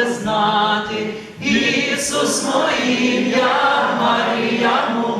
може знати, Ісус моїм я Марія му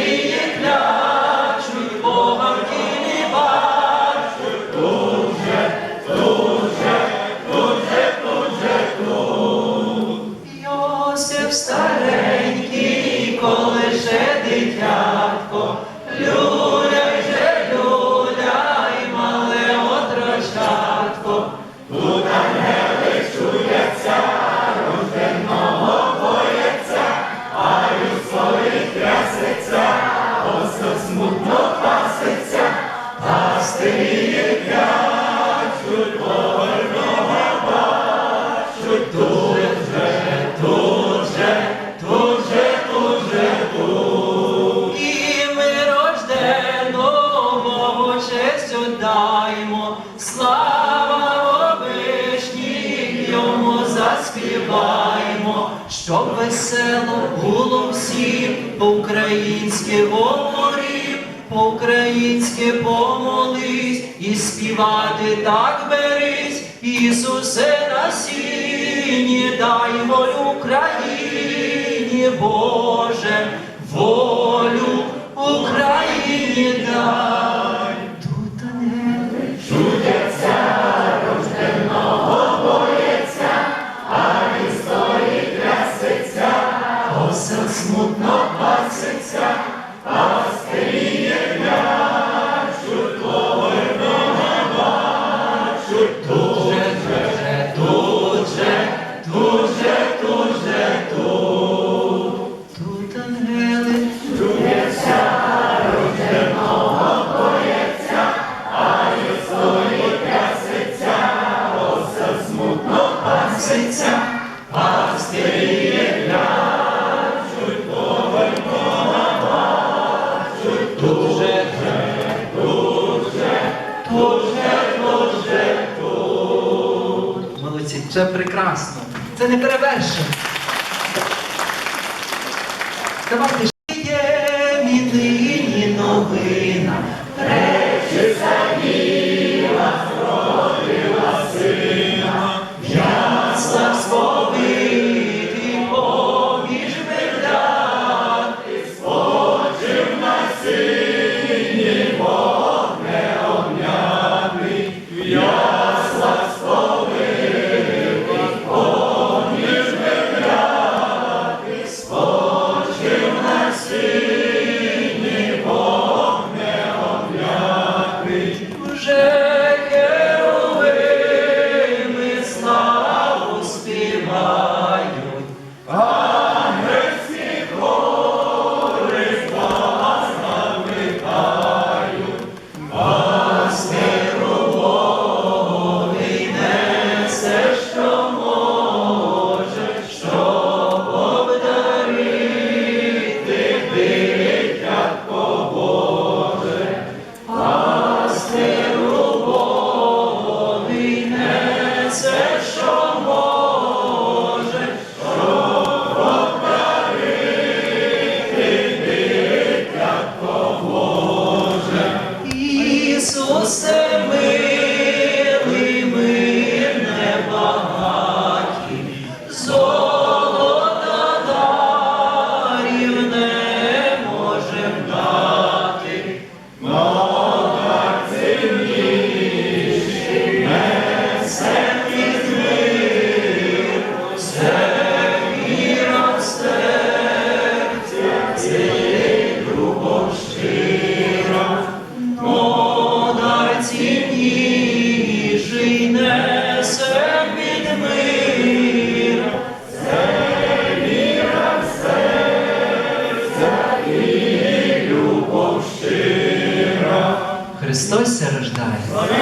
весело було всім, по-українськи говорив, по-українськи помолись, і співати так берись, Ісусе на сіні, дай волю Україні, Боже, волю Україні дай. Смутно Молодці, це прекрасно. Це не перевершено. Давайте співають. closer যায়